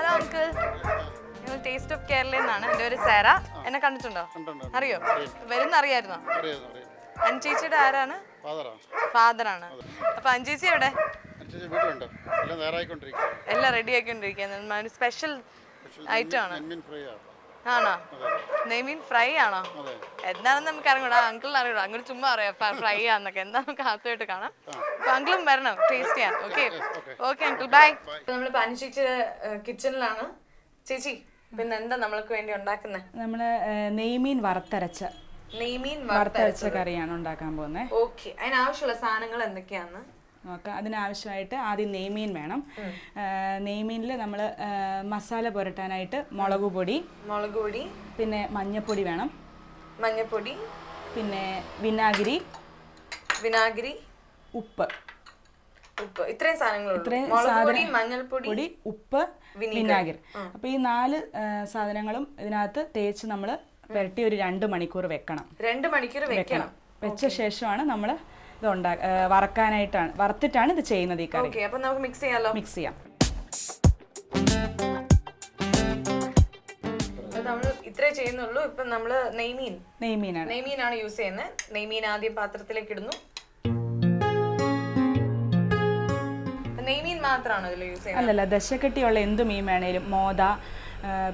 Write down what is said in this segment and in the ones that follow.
Hello uncle ഞങ്ങൾ taste of Kerala എന്നാണ്. എന്റെ ഒരു സാര എന്നെ കണ്ടിട്ടുണ്ടോ. അറിയോ? വരുന്ന അറിയായിരുന്നോ അറിയാം അറിയാം. അഞ്ചേച്ചിയുടെ ആരാണ്? ഫാദറാണ് അപ്പൊ അഞ്ചേച്ചി എവിടെ? എല്ലാം റെഡി ആക്കിക്കൊണ്ടിരിക്കുന്നത് സ്പെഷ്യൽ ഐറ്റം ആണ്. ആണ്? നെയ്മീൻ ഫ്രൈ ആണോ? എന്താണെന്ന് നമുക്ക് അറിയണം അങ്കിളിന് അറിയൂടാ. അങ്കിൾ ചുമ്മാ അറിയാം ഫ്രൈ ആണെന്നൊക്കെ എന്താ നമുക്ക് ആദ്യമായിട്ട് കാണാം? അപ്പൊ അങ്കിളും വരണം. ടേസ്റ്റ് ചെയ്യാൻ. Okay okay uncle. ബൈ നമ്മൾ പനിച്ചിട്ട് കിച്ചണിലാണ്. ചേച്ചി പിന്നെ എന്താ നമ്മൾക്ക് വേണ്ടി ഉണ്ടാക്കുന്നത് നമ്മൾ നെയ്മീൻ വറുത്തരച്ച നെയ്മീൻ വറുത്തരച്ച കറിയാണ് ഉണ്ടാക്കാൻ പോകുന്നത് ഓക്കെ അതിനാവശ്യമുള്ള സാധനങ്ങൾ എന്തൊക്കെയാന്ന്? നോക്കാം. അതിനാവശ്യമായിട്ട് ആദ്യം നെയ്മീൻ വേണം. നെയ്മീനിൽ നമ്മൾ മസാല പുരട്ടാനായിട്ട് മുളക് പൊടി മുളക് പൊടി പിന്നെ മഞ്ഞൾപ്പൊടി വേണം. മഞ്ഞപ്പൊടി പിന്നെ വിനാഗിരി വിനാഗിരി ഉപ്പ്. ഉപ്പ്. ഇത്രയും സാധനങ്ങളുള്ളൂ ഇത്രയും സാധനം- മഞ്ഞൾപ്പൊടി പൊടി ഉപ്പ് വിനാഗിരി അപ്പോൾ ഈ നാല് സാധനങ്ങളും ഇതിനകത്ത് തേച്ച് നമ്മൾ പുരട്ടി ഒരു രണ്ട് മണിക്കൂർ വെക്കണം. രണ്ട് മണിക്കൂർ വെക്കണം. വെച്ച ശേഷമാണ് നമ്മൾ ഇത് ഉണ്ടാ വറക്കാനായിട്ടാണ് വറുത്തിട്ടാണ് ഇത് ചെയ്യുന്നത് ഈ കറി. ഓക്കെ അപ്പോൾ നമുക്ക് മിക്സ് ചെയ്യാലോ? മിക്സ് ചെയ്യാം. നമ്മൾ ഇത്രേ ചെയ്യുന്നുള്ളൂ. ഇപ്പൊ നമ്മൾ നെയ്മീൻ. നെയ്മീനാണ്. നെയ്മീനാണ് യൂസ് ചെയ്യുന്നത് നെയ്മീൻ ആദ്യം പാത്രത്തിലേക്ക് ഇടുന്നു. നെയ്മീൻ മാത്രമാണോ ഇതിൽ യൂസ് ചെയ്യുന്നത് അല്ലല്ല ദശക്കെട്ടിയുള്ള എന്ത് മീൻ വേണേലും ആ,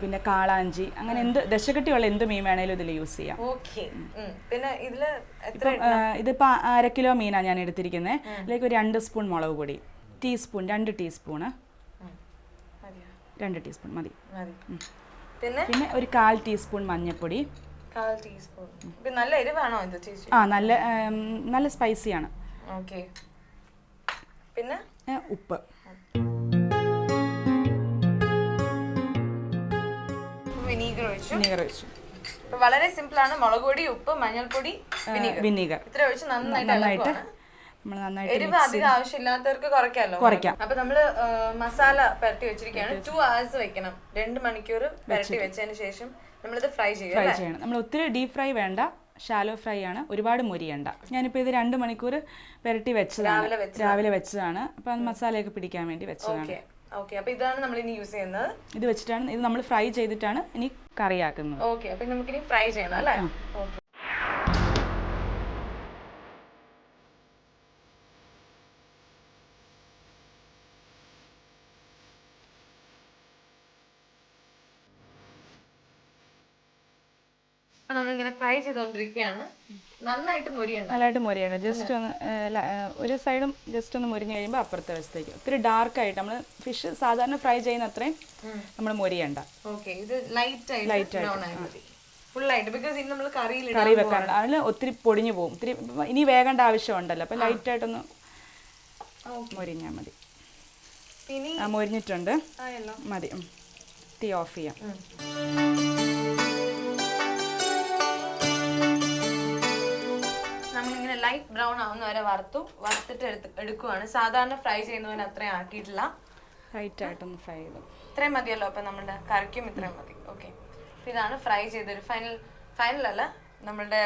പിന്നെ കാളാഞ്ചി അങ്ങനെ എന്ത് ദശകട്ടിയുള്ള എന്ത് മീൻ വേണേലും ഇതിൽ യൂസ് ചെയ്യാം. ഓക്കെ. പിന്നെ ഇതിൽ ഇതിപ്പോ അര കിലോ മീനാണ് ഞാൻ എടുത്തിരിക്കുന്നത് അതിലേക്ക് ഒരു രണ്ട് സ്പൂൺ മുളക് പൊടി ടീസ്പൂൺ രണ്ട് ടീസ്പൂണ്? രണ്ട് ടീസ്പൂൺ മതി. പിന്നെ? പിന്നെ ഒരു കാൽ ടീസ്പൂൺ മഞ്ഞൾപ്പൊടി നല്ല എരിവാണോ ആ നല്ല നല്ല സ്പൈസിയാണ് ഓക്കെ. പിന്നെ? ഉപ്പ്. വിനീഗർ ഒഴിച്ചു? വിനീഗർ ഒഴിച്ചു. അപ്പൊ വളരെ സിമ്പിൾ ആണ്. മുളക് പൊടി ഉപ്പ് മഞ്ഞൾപ്പൊടി വിനീഗർ. ഇത്ര ഒഴിച്ച് നന്നായിട്ട് നമ്മൾ നന്നായിട്ട് എരിവ് അധികം ആവശ്യമില്ലാത്തവർക്ക് കുറയ്ക്കാമല്ലോ. കുറയ്ക്കാം. അപ്പൊ നമ്മൾ മസാല പരട്ടി വെച്ചിരിക്കുകയാണ്. ടു അവേഴ്സ് വെക്കണം. രണ്ട് മണിക്കൂർ പരട്ടി വെച്ചതിന് ശേഷം നമ്മളിത് ഫ്രൈ ചെയ്യും ഫ്രൈ ചെയ്യണം. നമ്മൾ ഒത്തിരി ഡീപ് ഫ്രൈ വേണ്ട. ഷാലോ ഫ്രൈ ആണ്. ഒരുപാട് മുരിയണ്ട. ഞാനിപ്പോൾ ഇത് രണ്ട് മണിക്കൂർ പുരട്ടി വെച്ചതാണ്. രാവിലെ വെച്ചതാണ്. അപ്പോൾ മസാലയൊക്കെ പിടിക്കാൻ വേണ്ടി വെച്ചതാണ്. ഓക്കെ അപ്പോൾ ഇതാണ് നമ്മൾ ഇനി യൂസ് ചെയ്യുന്നത്. ഇത് വെച്ചിട്ടാണ് ഇത് നമ്മൾ ഫ്രൈ ചെയ്തിട്ടാണ് ഇനി കറിയാക്കുന്നത്. ഓക്കെ അപ്പൊ നമുക്കിനി ഫ്രൈ ചെയ്യണം അല്ലേ? ഓക്കെ നമ്മളിങ്ങനെ ഫ്രൈ ചെയ്തുകൊണ്ടിരിക്കുകയാണ് നന്നായിട്ട് മൊരിയണം നല്ലതായിട്ട് മുരിയണം ജസ്റ്റ് ഒന്ന് ഒരു സൈഡും ജസ്റ്റ് ഒന്ന് മുരിഞ്ഞ് കഴിയുമ്പോൾ അപ്പുറത്തെ വശത്തേക്ക്. ഒത്തിരി ഡാർക്ക് ആയിട്ട് നമ്മൾ ഫിഷ് സാധാരണ ഫ്രൈ ചെയ്യുന്ന അത്രയും നമ്മൾ മുരിയണ്ട. ഓക്കെ ഇത് ലൈറ്റ് ആയിട്ട് ബിക്കോസ് ഇനി നമ്മൾ കറിയിൽ കറി വെക്കാനുണ്ട് അതിൽ ഒത്തിരി പൊടിഞ്ഞു പോകും. ഒത്തിരി ഇനി വേഗേണ്ട ആവശ്യമുണ്ടല്ലോ. അപ്പം ലൈറ്റായിട്ടൊന്ന് മുരിഞ്ഞാൽ മതി. മുരിഞ്ഞിട്ടുണ്ട്. മതി. തീ ഓഫ് ചെയ്യാം. ലൈറ്റ് ബ്രൗൺ ആവുന്ന വരെ വറുത്തു വറുത്തിട്ട് എടുത്ത് എടുക്കുവാണ്. സാധാരണ ഫ്രൈ ചെയ്യുന്നവൻ അത്രയും ആക്കിയിട്ടില്ല. ലൈറ്റായിട്ടൊന്ന് ഫ്രൈ ചെയ്തു. ഇത്രയും മതിയല്ലോ അപ്പൊ നമ്മുടെ കറിക്കും ഇത്രയും മതി. ഓക്കെ ഇതാണ് ഫ്രൈ ചെയ്തൊരു ഫൈനൽ ഫൈനൽ അല്ല നമ്മളുടെ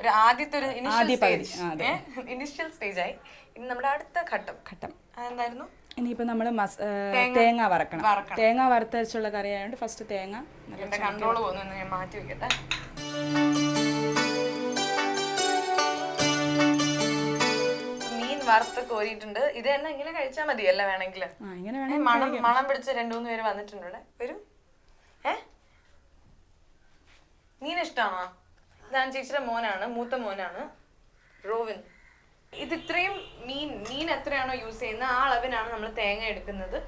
ഒരു ആദ്യത്തെ ഒരു ഇനിഷ്യൽ സ്റ്റേജ് ഇനിഷ്യൽ സ്റ്റേജ് ആയി. ഇനി നമ്മുടെ അടുത്ത ഘട്ടം. ഘട്ടം. അതെന്തായിരുന്നു? ഇനിയിപ്പോൾ നമ്മൾ മസ് തേങ്ങ വറക്കണം. തേങ്ങ വറുത്തരച്ചുള്ള കറി ആയതുകൊണ്ട് ഫസ്റ്റ് തേങ്ങ കൺട്രോൾ പോകുന്നു ഞാൻ മാറ്റി വെക്കട്ടെ. വറുത്ത് കോരിയിട്ടുണ്ട്. ഇത് തന്നെ ഇങ്ങനെ കഴിച്ചാൽ മതി അല്ല വേണമെങ്കിൽ മണം മണം പിടിച്ച രണ്ടു മൂന്ന് പേര് വന്നിട്ടുണ്ട് ഇവിടെ. വരും. ഏ? മീൻ ഇഷ്ടമാണോ ഞാൻ ചേച്ചിയുടെ മോനാണ് മൂത്ത മോനാണ്. റോവിൻ. ഇത് ഇത്രയും മീൻ മീൻ എത്രയാണോ യൂസ് ചെയ്യുന്നത്? ആ അളവിനാണ് നമ്മൾ തേങ്ങ എടുക്കുന്നത്.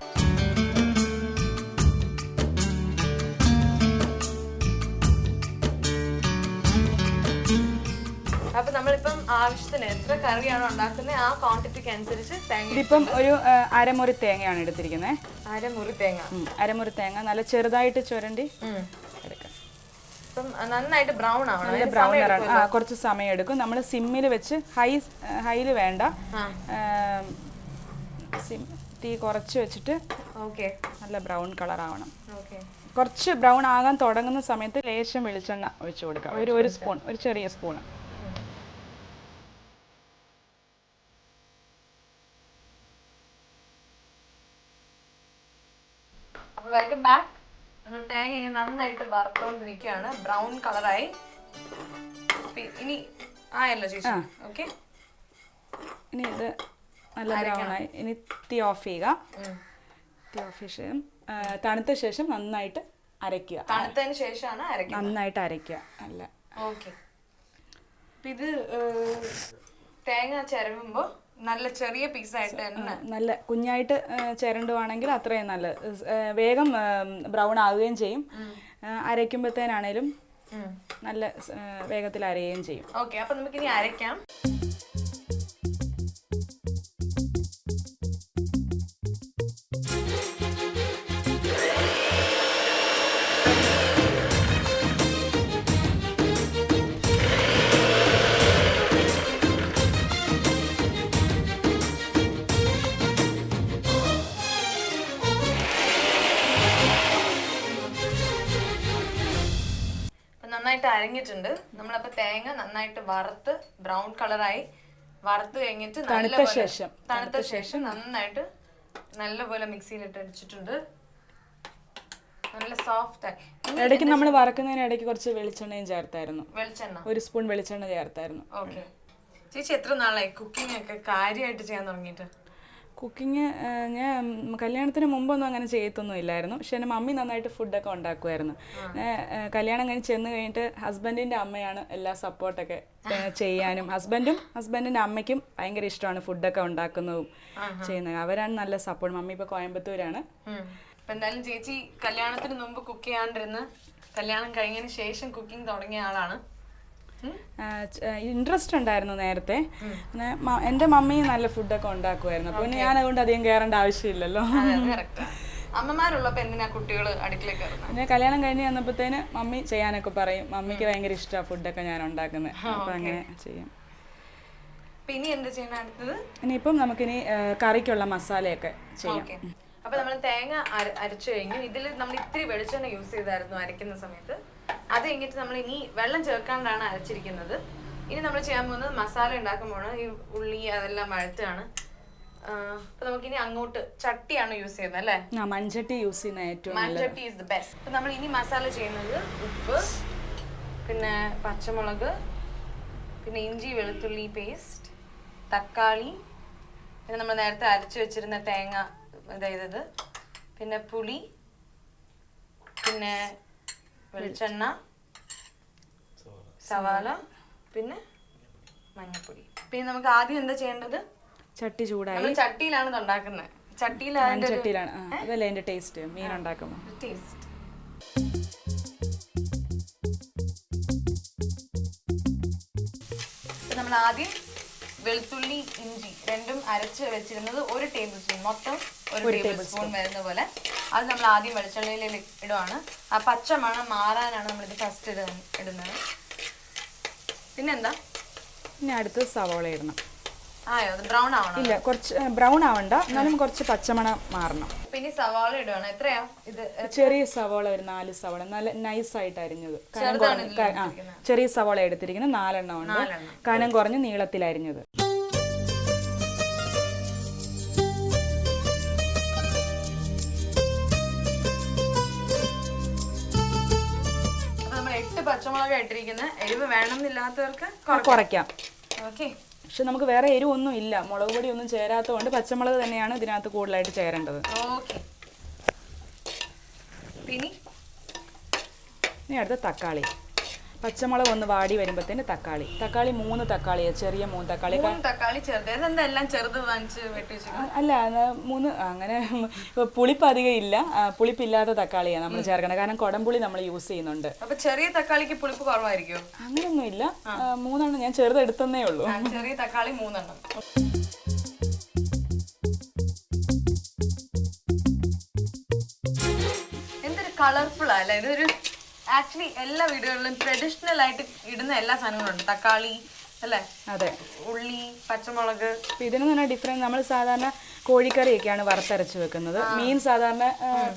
അപ്പൊ നമ്മളിപ്പം ആവശ്യത്തിന് എത്ര കറിയാണോ ഉണ്ടാക്കുന്നത് ആ ക്വാണ്ടിറ്റിക്ക് അനുസരിച്ച് തേങ്ങ ഇതിപ്പം ഒരു അരമുറി തേങ്ങയാണ് എടുത്തിരിക്കുന്നത് അരമുറി തേങ്ങ. അരമുറി തേങ്ങ. നല്ല ചെറുതായിട്ട് ചുരണ്ടി ഉം. എടുക്കാം. ഇപ്പം നന്നായിട്ട് ബ്രൗൺ ആവണം. നല്ല അതിന് ബ്രൗൺ സമയം നിറം ആ കുറച്ച് സമയം എടുക്കും. നമ്മൾ സിമ്മിൽ വെച്ച് ഹൈ ഹൈയിൽ വേണ്ട. ആ. ഏം, സിം തീ കുറച്ച് വെച്ചിട്ട് ഓക്കെ. നല്ല ബ്രൗൺ കളർ ആവണം. ഓക്കെ. കുറച്ച് ബ്രൗൺ ആകാൻ തുടങ്ങുന്ന സമയത്ത് ലേശം വെളിച്ചെണ്ണ ഒഴിച്ചു കൊടുക്കാം. ഒരു ഒരു സ്പൂൺ ഒരു ചെറിയ സ്പൂൺ അപ്പൊ വെൽക്കം ബാക്ക് നമ്മൾ തേങ്ങ ഇങ്ങനെ നന്നായിട്ട് വറുത്തോണ്ടിരിക്കുകയാണ്. ബ്രൗൺ കളറായി ഇനി ആയല്ലോ ചേച്ചി. ഓക്കെ ഇനി ഇത് നല്ല ബ്രൗൺ ആയി. ഇനി തീ ഓഫ് ചെയ്യുക. തീ ഓഫ് ചെയ്യും ശേഷം തണുത്ത ശേഷം നന്നായിട്ട് അരയ്ക്കുക. തണുത്തതിന് ശേഷമാണ് അരയ്ക്കുക നന്നായിട്ട് അരയ്ക്കുക. അല്ല ഓക്കെ ഇത് തേങ്ങ ചിരവുമ്പോ നല്ല ചെറിയ പീസായിട്ട് തന്നെ നല്ല കുഞ്ഞായിട്ട് ചിരണ്ടുവാണെങ്കിൽ അത്രയും നല്ലത്. വേഗം ബ്രൗൺ ആവുകയും ചെയ്യും. അരയ്ക്കുമ്പോഴത്തേനാണേലും നല്ല വേഗത്തിൽ അരയുകയും ചെയ്യും. ഓക്കെ അപ്പൊ നമുക്ക് ഇനി അരയ്ക്കാം. നന്നായിട്ട് അരഞ്ഞിട്ടുണ്ട് നമ്മളപ്പോ തേങ്ങ നന്നായിട്ട് വറുത്ത് ബ്രൗൺ കളറായി വറുത്ത് കഴിഞ്ഞിട്ട് തണുത്ത ശേഷം. തണുത്ത ശേഷം നന്നായിട്ട് നല്ലപോലെ മിക്സിയിൽ ഇട്ട് അടിച്ചിട്ടുണ്ട്. നല്ല സോഫ്റ്റ് ആയി. ഇടയ്ക്ക് നമ്മൾ വറക്കുന്നതിന് ഇടയ്ക്ക് കുറച്ച് വെളിച്ചെണ്ണയും ചേർത്തായിരുന്നു. വെളിച്ചെണ്ണ. ഒരു സ്പൂൺ വെളിച്ചെണ്ണ ചേർത്തായിരുന്നു. ഓക്കെ. ചേച്ചി എത്ര നാളായി കുക്കിംഗ് ഒക്കെ കാര്യമായിട്ട് ചെയ്യാൻ തുടങ്ങിയിട്ട്? കുക്കിംഗ് ഞാൻ കല്യാണത്തിന് മുമ്പൊന്നും അങ്ങനെ ചെയ്യത്തൊന്നും ഇല്ലായിരുന്നു. പക്ഷെ എന്റെ മമ്മി നന്നായിട്ട് ഫുഡൊക്കെ ഉണ്ടാക്കുമായിരുന്നു. കല്യാണം കഴിഞ്ഞ് ചെന്ന് കഴിഞ്ഞിട്ട് ഹസ്ബൻഡിന്റെ അമ്മയാണ് എല്ലാ സപ്പോർട്ടൊക്കെ ചെയ്യാനും. ഹസ്ബൻഡും ഹസ്ബൻഡിന്റെ അമ്മയ്ക്കും ഭയങ്കര ഇഷ്ടമാണ് ഫുഡൊക്കെ ഉണ്ടാക്കുന്നതും ചെയ്യുന്നത്. അവരാണ് നല്ല സപ്പോർട്ട്. മമ്മി ഇപ്പോൾ കോയമ്പത്തൂരാണ്. എന്തായാലും ചേച്ചി കല്യാണത്തിന് മുമ്പ് കുക്ക് ചെയ്യാണ്ടിരുന്ന് കല്യാണം കഴിഞ്ഞതിന് ശേഷം കുക്കിംഗ് തുടങ്ങിയ ആളാണ്? ഇൻട്രസ്റ്റ് ഉണ്ടായിരുന്നു നേരത്തെ. എന്റെ എന്റെ മമ്മി നല്ല ഫുഡൊക്കെ ഉണ്ടാക്കുമായിരുന്നു അപ്പോൾ പിന്നെ ഞാൻ അതുകൊണ്ട് അധികം കയറേണ്ട ആവശ്യമില്ലല്ലോ. അമ്മമാരുള്ളപ്പോ എന്തിനാ കുട്ടികൾ അടുക്കളയിൽ പിന്നെ കല്യാണം കഴിഞ്ഞ് വന്നപ്പോഴത്തേന് മമ്മി ചെയ്യാനൊക്കെ പറയും. മമ്മിക്ക് ഭയങ്കര ഇഷ്ടമാണ് ഫുഡൊക്കെ ഞാൻ ഉണ്ടാക്കുന്നത് അപ്പം അങ്ങനെ ചെയ്യും. പിന്നെ ഇനി എന്താ ചെയ്യണം അടുത്തത്? ഇനിയിപ്പം നമുക്കിനി കറിക്കുള്ള മസാലയൊക്കെ ചെയ്യാം. അപ്പൊ നമ്മൾ തേങ്ങ അര- അരച്ചു കഴിഞ്ഞു. ഇതിൽ നമ്മൾ ഇത്തിരി വെളിച്ചെണ്ണ യൂസ് ചെയ്തായിരുന്നു അരയ്ക്കുന്ന സമയത്ത്. അത് കഴിഞ്ഞിട്ട് നമ്മൾ ഇനി വെള്ളം ചേർക്കാണ്ടാണ് അരച്ചിരിക്കുന്നത്. ഇനി നമ്മൾ ചെയ്യാൻ പോകുന്നത് മസാല ഉണ്ടാക്കുമ്പോൾ ഈ ഉള്ളി അതെല്ലാം വഴത്തുകയാണ് അപ്പൊ നമുക്കിനി അങ്ങോട്ട് ചട്ടിയാണ് യൂസ് ചെയ്യുന്നത് അല്ലേ? മൺചട്ടി യൂസ് ചെയ്യുന്ന ഏറ്റവും മൺചട്ടി ഇസ് ദ ബെസ്റ്റ് അപ്പൊ നമ്മൾ ഇനി മസാല ചെയ്യുന്നത് ഉപ്പ് പിന്നെ പച്ചമുളക് പിന്നെ ഇഞ്ചി വെളുത്തുള്ളി പേസ്റ്റ് തക്കാളി പിന്നെ നമ്മൾ നേരത്തെ അരച്ചു വെച്ചിരുന്ന തേങ്ങ അതായത് പിന്നെ പുളി പിന്നെ വെളിച്ചെണ്ണ സവാള പിന്നെ മഞ്ഞപ്പൊടി. പിന്നെ നമുക്ക് ആദ്യം എന്താ ചെയ്യേണ്ടത്? ചട്ടി ചൂടായി. ചട്ടിയിലാണ് ഇത് ഉണ്ടാക്കുന്നത്. ചട്ടിയിലാണ്. ആ അതല്ലേ അതിന്റെ ടേസ്റ്റ് മീൻ ഉണ്ടാക്കുമ്പോൾ ടേസ്റ്റ് നമ്മൾ ആദ്യം വെളുത്തുള്ളി ഇഞ്ചി രണ്ടും അരച്ച് വെച്ചിരുന്നത് ഒരു ടേബിൾ സ്പൂൺ മൊത്തം ഒരു ടേബിൾ സ്പൂൺ വരുന്ന പോലെ. അത് നമ്മൾ ആദ്യം വെളിച്ചെണ്ണയിൽ ഇടുവാണ്. ആ പച്ച മണം മാറാനാണ് നമ്മളിത് ഫസ്റ്റ് ഇട ഇടുന്നത്. പിന്നെന്താ? പിന്നെ അടുത്ത് സവോള ഇടണം. ആയോ? അത് ബ്രൗൺ ആവണം ഇല്ല കുറച്ച് ബ്രൗൺ ആവണ്ട. എന്നാലും കുറച്ച് പച്ചമണം മാറണം. പിന്നെ സവാള ഇടുവാണ്. എത്രയാ? ഇത് ചെറിയ സവാള ഒരു നാല് സവാള. നല്ല നൈസ് ആയിട്ട് അരിഞ്ഞത് കനം ചെറുതാണ് ആ, ചെറിയ സവാള എടുത്തിരിക്കുന്നത് നാലെണ്ണം ഉണ്ട്. കനം കുറഞ്ഞ് നീളത്തിൽ അരിഞ്ഞത് അപ്പൊ നമ്മൾ എട്ട് പച്ചമുളക് ഇട്ടിരിക്കുന്നത് എരിവ് വേണമെന്നില്ലാത്തവർക്ക് കുറയ്ക്കാം. ഓക്കെ. പക്ഷെ നമുക്ക് വേറെ എരിവൊന്നും ഇല്ല. മുളക് പൊടി ഒന്നും ചേരാത്തതുകൊണ്ട് പച്ചമുളക് തന്നെയാണ് ഇതിനകത്ത് കൂടുതലായിട്ട് ചേരേണ്ടത്. ഇനി അടുത്ത തക്കാളി. പച്ചമുളക് ഒന്ന് വാടി വരുമ്പോഴത്തേന് തക്കാളി. തക്കാളി മൂന്ന് തക്കാളി ചെറിയ മൂന്ന് തക്കാളി. തക്കാളി ചെറുതെല്ലാം ചെറുത് വാങ്ങിച്ച് അല്ല മൂന്ന് അങ്ങനെ പുളിപ്പ് അധികം ഇല്ല. പുളിപ്പില്ലാത്ത തക്കാളിയാണ് നമ്മൾ ചേർക്കണം. കാരണം കുടംപുളി നമ്മൾ യൂസ് ചെയ്യുന്നുണ്ട്. അപ്പൊ ചെറിയ തക്കാളിക്ക് പുളിപ്പ് കുറവായിരിക്കും? അങ്ങനെയൊന്നും ഇല്ല. മൂന്നെണ്ണം ഞാൻ ചെറുത് എടുത്തന്നേ ഉള്ളൂ. ചെറിയ തക്കാളി മൂന്നെണ്ണം. എന്തൊരു കളർഫുൾ അല്ലേ? ഇതൊരു ആക്ച്വലി എല്ലാ വീടുകളിലും ട്രഡീഷണൽ ആയിട്ട് ഇടുന്ന എല്ലാ സാധനങ്ങളും ഉണ്ട് തക്കാളി അല്ലേ? അതെ. ഉള്ളി പച്ചമുളക്. ഇതിന് തന്നെ ഡിഫറെ നമ്മൾ സാധാരണ കോഴിക്കറിയൊക്കെയാണ് വറുത്തരച്ച് വെക്കുന്നത്. മീൻ സാധാരണ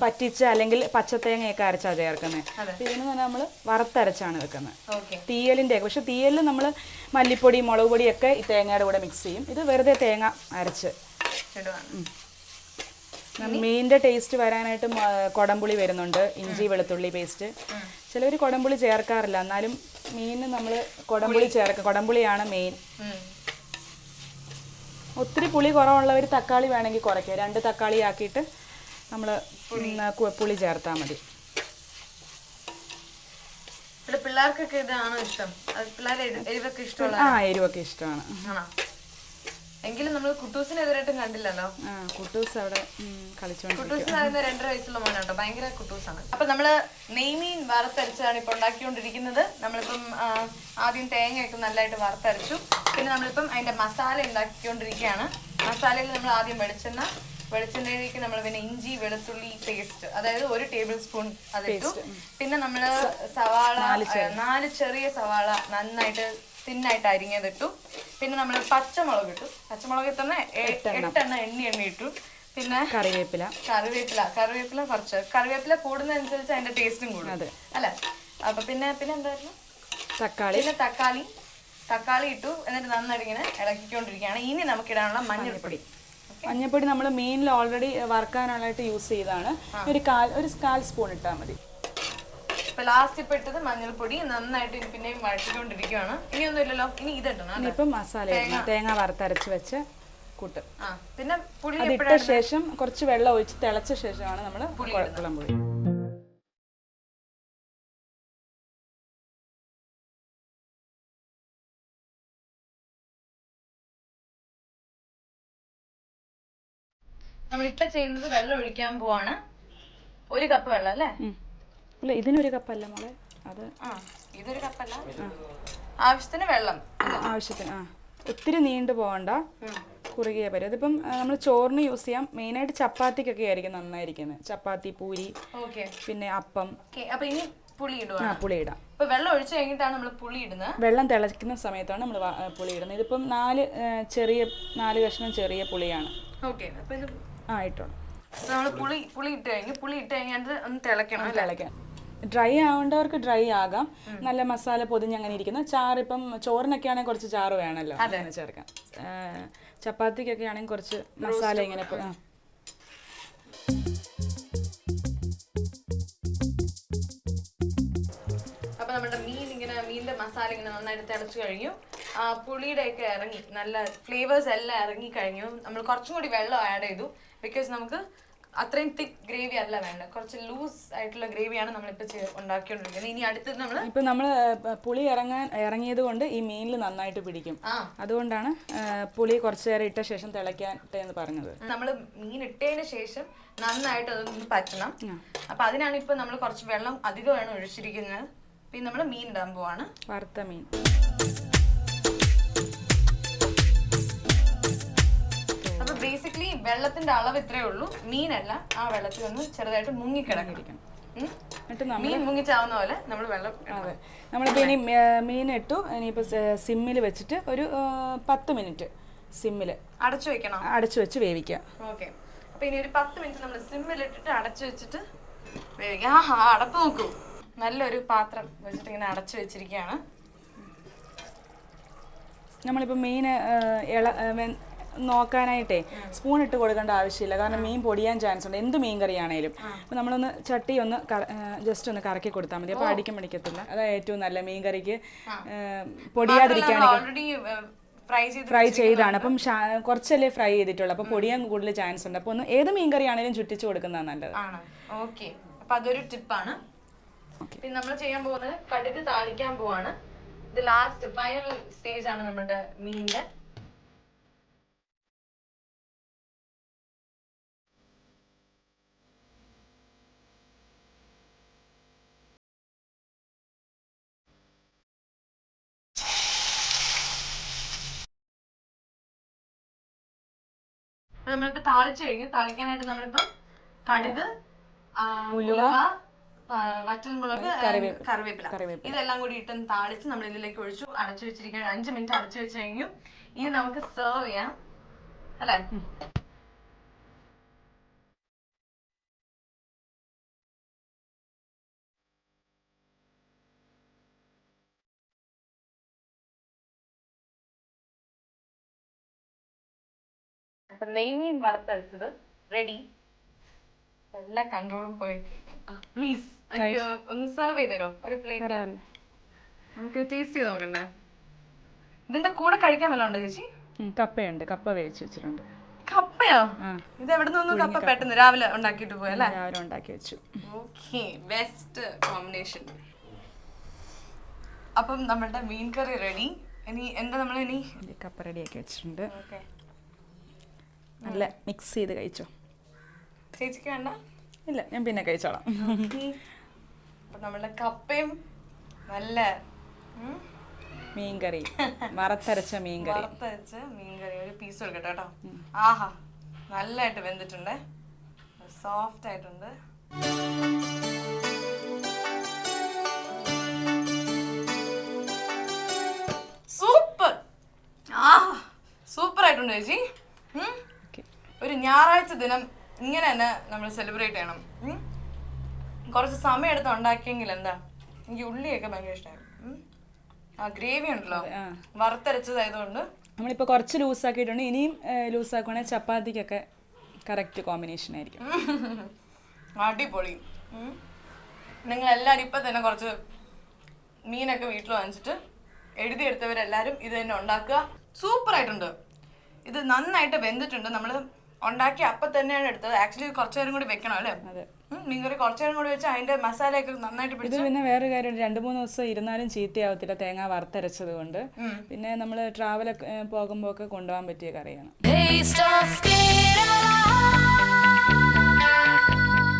പറ്റിച്ച് അല്ലെങ്കിൽ പച്ചത്തേങ്ങയൊക്കെ അരച്ചാ ചേർക്കുന്നത് ഇതിന് തന്നെ നമ്മൾ വറുത്തരച്ചാണ് വെക്കുന്നത്. തീയലിന്റെ പക്ഷെ തീയലിൽ നമ്മൾ മല്ലിപ്പൊടി മുളക് പൊടിയൊക്കെ ഈ തേങ്ങയുടെ കൂടെ മിക്സ് ചെയ്യും. ഇത് വെറുതെ തേങ്ങ അരച്ച് ഇടുവാണ്. മീനിന്റെ ടേസ്റ്റ് വരാനായിട്ട് കൊടംപുളി വരുന്നുണ്ട്. ഇഞ്ചി വെളുത്തുള്ളി പേസ്റ്റ് ചിലവർ കൊടംപുളി ചേർക്കാറില്ല. എന്നാലും മീനിന് നമ്മൾ കൊടംപുളി ചേർക്കുക കൊടംപുളിയാണ് മെയിൻ. ഒത്തിരി പുളി കുറവുള്ളവർ തക്കാളി വേണമെങ്കിൽ കുറയ്ക്കുക. രണ്ട് തക്കാളി ആക്കിയിട്ട് നമ്മൾ പുളി. ചേർത്താൽ മതി. പിള്ളേർക്കൊക്കെ ഇതാണോ ഇഷ്ടം? അത് പിള്ളേരെ എരിവൊക്കെ ഇഷ്ടമാണ് ആ എരിവൊക്കെ ഇഷ്ടമാണ്. ആണോ? എങ്കിലും നമ്മൾ കുട്ടൂസിനെ എതിരായിട്ടും കണ്ടില്ലല്ലോ കുട്ടൂസ് അവിടെ കുട്ടൂസ് പറയുന്ന രണ്ടര വയസ്സുള്ള മോനാട്ടോ ഭയങ്കര കുട്ടൂസാണ്. അപ്പൊ നമ്മൾ നെയ്മീൻ വറുത്തരച്ചാണ് ഇപ്പൊ ഉണ്ടാക്കിക്കൊണ്ടിരിക്കുന്നത്. നമ്മളിപ്പം ആദ്യം തേങ്ങയൊക്കെ നല്ലതായിട്ട് വറുത്തരച്ചു. പിന്നെ നമ്മളിപ്പം അതിന്റെ മസാല ഉണ്ടാക്കിക്കൊണ്ടിരിക്കുകയാണ്. മസാലയിൽ നമ്മൾ ആദ്യം വെളിച്ചെണ്ണ വെളിച്ചെണ്ണയിലേക്ക് നമ്മൾ പിന്നെ ഇഞ്ചി വെളുത്തുള്ളി പേസ്റ്റ് അതായത് ഒരു ടേബിൾ സ്പൂൺ അതിട്ടു. പിന്നെ നമ്മൾ സവാള നാല് ചെറിയ സവാള നന്നായിട്ട് തിന്നായിട്ട് അരിഞ്ഞതിട്ടു പിന്നെ നമ്മൾ പച്ചമുളക് ഇട്ടു. പച്ചമുളക് തന്നെ എട്ടെണ്ണ. എണ്ണി എണ്ണി ഇട്ടു. പിന്നെ കറിവേപ്പില. കറിവേപ്പില കറിവേപ്പില കുറച്ച്. കറിവേപ്പില കൂടുന്നതനുസരിച്ച് അതിന്റെ ടേസ്റ്റും കൂടും. അതെ. അല്ലെ? അപ്പൊ പിന്നെ പിന്നെ എന്തായിരുന്നു? തക്കാളി. പിന്നെ തക്കാളി. തക്കാളി ഇട്ടു. എന്നിട്ട് നന്നായിട്ട് ഇങ്ങനെ ഇളക്കിക്കൊണ്ടിരിക്കുകയാണ്. ഇനി നമുക്ക് ഇടാനുള്ള മഞ്ഞൾപ്പൊടി മഞ്ഞൾപ്പൊടി നമ്മൾ മീനിൽ ഓൾറെഡി വറുക്കാനായിട്ട് യൂസ് ചെയ്താണ് ഒരു കാൽ ഒരു കാൽ സ്പൂൺ ഇട്ടാൽ മതി. ഇപ്പൊ ലാസ്റ്റ് മഞ്ഞൾപ്പൊടി നന്നായിട്ട് ഇനി പിന്നെയും വഴറ്റിക്കൊണ്ടിരിക്കുകയാണ് ഇനി ഒന്നും ഇല്ലല്ലോ. ഇനി ഇതിടണം ഇപ്പൊ മസാല തേങ്ങ. വറുത്തരച്ച് വെച്ച് കൂട്ട്. ആ പിന്നെ പുളി അതിട്ട ശേഷം കുറച്ച് വെള്ളം ഒഴിച്ച് തിളച്ച ശേഷമാണ് നമ്മൾ കുഴമ്പുളി നമ്മളിപ്പോ ചെയ്യുന്നത് വെള്ളം ഒഴിക്കാൻ പോവാണ്. ഒരു കപ്പ് വെള്ളം അല്ലേ? ഇല്ല ഇതിനൊരു കപ്പല്ല മോളെ. അത് ഇതൊരു കപ്പല്ല. ആവശ്യത്തിന് വെള്ളം. ആവശ്യത്തിന് ആ. ഒത്തിരി നീണ്ടു പോകണ്ട കുറുകിയ പരി അതിപ്പം നമ്മൾ ചോറിന് യൂസ് ചെയ്യാം. മെയിനായിട്ട് ചപ്പാത്തിക്കൊക്കെ ആയിരിക്കും നന്നായിരിക്കുന്നത്. ചപ്പാത്തി പൂരി പിന്നെ അപ്പം. ഇനി പുളി ഇടുക ആ പുളി ഇടാം. ഇപ്പൊ വെള്ളം ഒഴിച്ചു കഴിഞ്ഞിട്ടാണ് നമ്മൾ പുളി ഇടുന്നത്. വെള്ളം തിളയ്ക്കുന്ന സമയത്താണ് നമ്മൾ പുളി ഇടുന്നത്. ഇതിപ്പം നാല് ചെറിയ നാല് കഷ്ണം ചെറിയ പുളിയാണ്. ഓക്കെ ആ ഇട്ടോളൂ. നമ്മൾ പുളി പുളി ഇട്ട് കഴിഞ്ഞ് പുളി ഇട്ട് കഴിഞ്ഞാൽ ഒന്ന് തിളയ്ക്കണം അല്ലേ? തിളയ്ക്കാൻ ഡ്രൈ ആവേണ്ടവർക്ക് ഡ്രൈ ആകാം. നല്ല മസാല പൊതിഞ്ഞ് അങ്ങനെ ഇരിക്കുന്ന. ചാറ് ഇപ്പം ചോറിനൊക്കെ ആണെങ്കിൽ കുറച്ച് ചാറ് വേണമല്ലോ. അങ്ങനെ ചേർക്കാം. ചപ്പാത്തിക്കൊക്കെ ആണെങ്കിൽ കുറച്ച് മസാല ഇങ്ങനെ. അപ്പൊ നമ്മുടെ മീൻ ഇങ്ങനെ മീനിന്റെ മസാല ഇങ്ങനെ നന്നായിട്ട് തിളച്ചു കഴിഞ്ഞു. പുളിയുടെ ഒക്കെ ഇറങ്ങി. നല്ല ഫ്ലേവേഴ്സ് എല്ലാം ഇറങ്ങി കഴിഞ്ഞു. നമ്മൾ കുറച്ചും കൂടി വെള്ളം ആഡ് ചെയ്തു. ബിക്കോസ് നമുക്ക് അത്രയും തിക്ക് ഗ്രേവി അല്ല വേണ്ടത്. കുറച്ച് ലൂസ് ആയിട്ടുള്ള ഗ്രേവിയാണ് നമ്മളിപ്പോ ഉണ്ടാക്കിയോണ്ടിരിക്കുന്നത് ഉണ്ടാക്കിക്കൊണ്ടിരിക്കുന്നത്. ഇനി അടുത്തത് നമ്മൾ ഇപ്പൊ നമ്മൾ പുളി ഇറങ്ങാൻ ഇറങ്ങിയത് കൊണ്ട് ഈ മീനിൽ നന്നായിട്ട് പിടിക്കും. അതുകൊണ്ടാണ് പുളി കുറച്ചു നേരം ഇട്ട ശേഷം തിളയ്ക്കാട്ടെ എന്ന് പറഞ്ഞത്. നമ്മൾ മീൻ ഇട്ടതിന് ശേഷം നന്നായിട്ട് അതൊന്ന് പറ്റണം. അപ്പൊ അതിനാണ് ഇപ്പൊ നമ്മൾ കുറച്ച് വെള്ളം അധികമാണ് ഒഴിച്ചിരിക്കുന്നത്. പിന്നെ നമ്മൾ മീൻ ഇടാൻ പോവാണ്. വറുത്ത മീൻ. ബേസിക്കലി വെള്ളത്തിന്റെ അളവ് ഇത്രയേ ഉള്ളൂ. മീനല്ല. ആ വെള്ളത്തിൽ ഒന്ന് ചെറുതായിട്ട് മുങ്ങിക്കിടക്കിരിക്കണം മീൻ മുങ്ങിച്ചാവുന്ന പോലെ നമ്മൾ വെള്ളം അതെ. നമ്മളിപ്പോൾ ഇനി മീൻ ഇട്ടു. ഇനിയിപ്പോൾ സിമ്മിൽ വെച്ചിട്ട് ഒരു പത്ത് മിനിറ്റ് സിമ്മിൽ അടച്ചു വെക്കണം? അടച്ചു വെച്ച് വേവിക്കുക ഓക്കെ. അപ്പോൾ ഇനി ഒരു പത്ത് മിനിറ്റ് നമ്മൾ സിമ്മിൽ ഇട്ടിട്ട് അടച്ചു വെച്ചിട്ട് വേവിക്കാം. ആഹാ അടപ്പ് നോക്കൂ. നല്ലൊരു പാത്രം വെച്ചിട്ട് ഇങ്ങനെ അടച്ചു വെച്ചിരിക്കുകയാണ്. നമ്മളിപ്പോൾ മീൻ ഇള നോക്കാനായിട്ടേ സ്പൂൺ ഇട്ട് കൊടുക്കേണ്ട ആവശ്യമില്ല. കാരണം മീൻ പൊടിയാൻ ചാൻസ് ഉണ്ട്. എന്ത് മീൻ കറിയാണേലും. അപ്പോൾ നമ്മളൊന്ന് ചട്ടി ഒന്ന് ജസ്റ്റ് ഒന്ന് കറക്കി കൊടുത്താൽ മതി. അപ്പോൾ അടിക്കും പിടിക്കത്തില്ല അതാണ് ഏറ്റവും നല്ല മീൻ കറിക്ക് പൊടിയാതിരിക്കാൻ ഫ്രൈ ചെയ്ത് ഫ്രൈ ചെയ്താണ്. അപ്പം കുറച്ചല്ലേ ഫ്രൈ ചെയ്തിട്ടുള്ളൂ. അപ്പോൾ പൊടിയാൻ കൂടുതൽ ചാൻസ് ഉണ്ട്. അപ്പോൾ ഒന്ന് ഏത് മീൻ കറി ആണെങ്കിലും ചുറ്റിച്ച് കൊടുക്കുന്നതാണ് നല്ലത്. ഓക്കെ. അപ്പൊ അതൊരു ടിപ്പാണ് പിന്നെ നമ്മൾ ചെയ്യാൻ പോകുന്നത് കടുക് താളിക്കാൻ പോവാണ്. ഇത് ലാസ്റ്റ് ഫൈനൽ സ്റ്റേജ് ആണ് നമ്മുടെ മീനിന്റെ. അപ്പൊ നമ്മളിപ്പോ താളിച്ചു കഴിഞ്ഞു താളിക്കാനായിട്ട് നമ്മളിപ്പോ കടുക് ഉലുവ വറ്റൽമുളക് കറിവേപ്പില. കറിവേപ്പില. ഇതെല്ലാം കൂടി ഇട്ട് താളിച്ച് നമ്മൾ ഇതിലേക്ക് ഒഴിച്ചു. അടച്ചു വെച്ചിരിക്കുകയാണ് അഞ്ച് മിനിറ്റ് അടച്ചു വെച്ച് കഴിഞ്ഞു. ഇനി നമുക്ക് സെർവ് ചെയ്യാം. അല്ലേ? അപ്പൊ നെയ്മീൻ വറുത്തരച്ചത് റെഡി എല്ലാ കൺട്രോളും പോയി. പ്ലീസ് ഒന്ന് സെർവ് ചെയ്ത് ഒരു പ്ലേറ്റ് നമുക്ക് ടേസ്റ്റ് ചെയ്ത് നോക്കണ്ടേ? ഇതിന്റെ കൂടെ കഴിക്കാൻ വല്ലതും ഉണ്ടോ ചേച്ചി? കപ്പയുണ്ട്. കപ്പ വേവിച്ച് വെച്ചിട്ടുണ്ട്. കപ്പയോ? ഇത് എവിടെ നിന്നൊന്നും കപ്പ പെട്ടെന്ന്? രാവിലെ ഉണ്ടാക്കിയിട്ട് പോയല്ലേ രാവിലെ ഉണ്ടാക്കി വെച്ചു. ഓക്കെ ബെസ്റ്റ് കോമ്പിനേഷൻ അപ്പം നമ്മളുടെ മീൻ കറി റെഡി ഇനി എന്താ നമ്മൾ ഇനി? കപ്പ റെഡിയാക്കി വെച്ചിട്ടുണ്ട്. ഓക്കെ നല്ല മിക്സ് ചെയ്ത് കഴിച്ചോ. ചേച്ചിക്ക് വേണ്ട. ഇല്ല ഞാൻ പിന്നെ കഴിച്ചോളാം. അപ്പൊ നമ്മളുടെ കപ്പയും നല്ല മീൻകറി വറുത്തരച്ച മീൻകറി. വറുത്തരച്ച മീൻകറി. ഒരു പീസ് എടുക്കട്ടെ കേട്ടോ. ആഹാ നല്ലതായിട്ട് വെന്തിട്ടുണ്ട്. സോഫ്റ്റ് ആയിട്ടുണ്ട്. സൂപ്പർ ആ സൂപ്പർ ആയിട്ടുണ്ട് ചേച്ചി. ഒരു ഞായറാഴ്ച ദിനം ഇങ്ങനെ തന്നെ നമ്മൾ സെലിബ്രേറ്റ് ചെയ്യണം. കുറച്ച് സമയം എടുത്ത് ഉണ്ടാക്കിയെങ്കിൽ എന്താ? എനിക്ക് ഉള്ളിയൊക്കെ ഭയങ്കര ഇഷ്ടമായി ആ ഗ്രേവി ഉണ്ടല്ലോ. വറുത്തരച്ചതായതുകൊണ്ട് നമ്മളിപ്പോൾ കുറച്ച് ലൂസ് ആക്കിയിട്ടുണ്ട് ഇനിയും ലൂസ് ലൂസാക്കുവാണെങ്കിൽ ചപ്പാത്തിക്കൊക്കെ കറക്റ്റ് കോമ്പിനേഷൻ ആയിരിക്കും. അടിപൊളി. നിങ്ങൾ എല്ലാവരും ഇപ്പം തന്നെ കുറച്ച് മീനൊക്കെ വീട്ടിൽ വാങ്ങിച്ചിട്ട് എഴുതിയെടുത്തവരെല്ലാവരും ഇത് തന്നെ ഉണ്ടാക്കുക. സൂപ്പർ ആയിട്ടുണ്ട് ഇത് നന്നായിട്ട് വെന്തിട്ടുണ്ട്. നമ്മൾ ഉണ്ടാക്കി അപ്പം തന്നെയാണ് എടുത്തത്. ആക്ച്വലി കുറച്ചു നേരം കൂടി വെക്കണം അല്ലേ? മീൻകറി കുറച്ചു നേരം കൂടി വെച്ച് അതിന്റെ മസാലയൊക്കെ നന്നായിട്ട് പിടിച്ചു പിന്നെ വേറെ കാര്യം രണ്ട് മൂന്ന് ദിവസം ഇരുന്നാലും ചീത്തയാവത്തില്ല. തേങ്ങ വറുത്തരച്ചത് കൊണ്ട്. പിന്നെ നമ്മൾ ട്രാവലൊക്കെ പോകുമ്പോൾ ഒക്കെ കൊണ്ടുപോകാൻ പറ്റിയ കറിയാണ്.